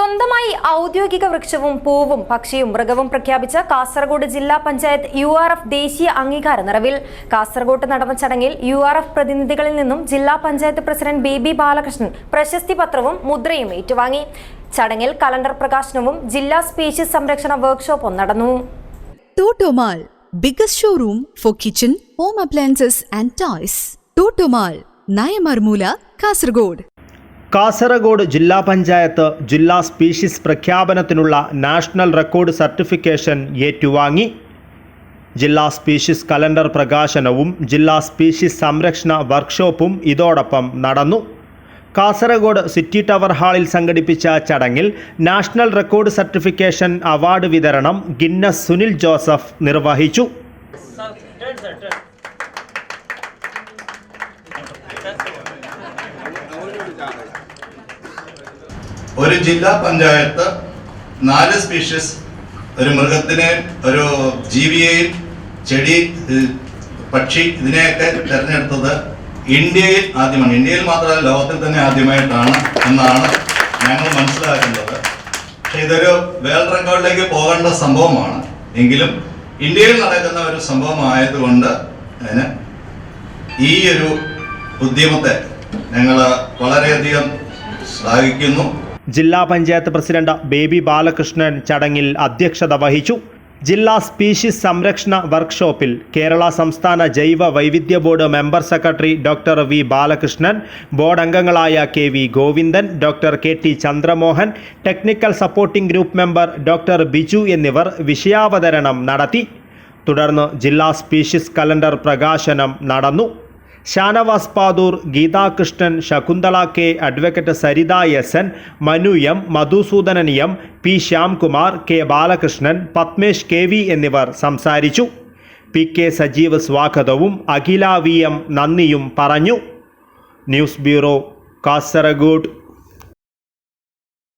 സ്വന്തമായി ഔദ്യോഗിക വൃക്ഷവും പൂവും പക്ഷിയും മൃഗവും പ്രഖ്യാപിച്ച കാസർഗോഡ് ജില്ലാ പഞ്ചായത്ത് യു ആർ എഫ് ദേശീയ അംഗീകാര നിറവിൽ കാസർഗോഡ് നടന്ന ചടങ്ങിൽ യു ആർ എഫ് പ്രതിനിധികളിൽ നിന്നും ജില്ലാ പഞ്ചായത്ത് പ്രസിഡന്റ് ബേബി ബാലകൃഷ്ണൻ പ്രശസ്തി പത്രവും മുദ്രയും ഏറ്റുവാങ്ങി ചടങ്ങിൽ കലണ്ടർ പ്രകാശനവും ജില്ലാ സ്പീഷ്യസ് സംരക്ഷണ വർക്ക്ഷോപ്പും നടന്നു showroom for kitchen, home appliances and. Totomal, Nayamarmoola Kasargod. Kasaragod ജില്ലാ പഞ്ചായത്ത് ജില്ലാ സ്പീഷീസ് പ്രഖ്യാപനത്തിനുള്ള നാഷണൽ റെക്കോർഡ് സർട്ടിഫിക്കേഷൻ ഏറ്റുവാങ്ങി. ജില്ലാ സ്പീഷീസ് കലണ്ടർ പ്രകാശനവും ജില്ലാ സ്പീഷീസ് സംരക്ഷണ വർക്ക്ഷോപ്പും ഇതോടൊപ്പം നടന്നു. കാസർഗോഡ് സിറ്റി ടവർ ഹാളിൽ സംഘടിപ്പിച്ച ചടങ്ങിൽ നാഷണൽ റെക്കോർഡ് സർട്ടിഫിക്കേഷൻ അവാർഡ് വിതരണം ഗിന്നസ് സുനിൽ ജോസഫ് നിർവഹിച്ചു. ഒരു ജില്ലാ പഞ്ചായത്ത് നാല് സ്പീഷീസ് ഒരു മൃഗത്തിനെ ഒരു ജീവിയെയും ചെടി പക്ഷി ഇതിനെയൊക്കെ തിരഞ്ഞെടുത്തത് ഇന്ത്യയിൽ ആദ്യമാണ്. ഇന്ത്യയിൽ മാത്രമല്ല ലോകത്തിൽ തന്നെ ആദ്യമായിട്ടാണ് എന്നാണ് ഞങ്ങൾ മനസ്സിലാക്കുന്നത്. പക്ഷെ ഇതൊരു വേൾഡ് റെക്കോർഡിലേക്ക് പോകേണ്ട സംഭവമാണ്. എങ്കിലും ഇന്ത്യയിൽ നടക്കുന്ന ഒരു സംഭവമായതുകൊണ്ട് അതിന് ഈ ഒരു ഉദ്യമത്തെ ഞങ്ങൾ വളരെയധികം ശ്ലാഘിക്കുന്നു. ജില്ലാ പഞ്ചായത്ത് പ്രസിഡന്റ് ബേബി ബാലകൃഷ്ണൻ ചടങ്ങിൽ അധ്യക്ഷത വഹിച്ചു. ജില്ലാ സ്പീഷീസ് സംരക്ഷണ വർക്ക്ഷോപ്പിൽ കേരള സംസ്ഥാന ജൈവ വൈവിധ്യ board member secretary doctor V Balakrishnan board അംഗങ്ങളായ K V Govindan doctor K T Chandramohan technical supporting group member doctor Biju എന്നിവർ വിഷയാവതരണം നടത്തി. തുടർന്ന് ജില്ലാ സ്പീഷീസ് കലണ്ടർ പ്രകാശനം നടന്നു. Shanavas Padur Geethakrishnan Shakuntala K advocate Saritha S N Manu M Madhusudanan M P Shyamkumar K Balakrishnan Padmesh K V എന്നിവർ സംസാരിച്ചു. P K Sajeev സ്വാഗതവും അഖില വി എം നന്ദിയും പറഞ്ഞു. News bureau Kasaragod.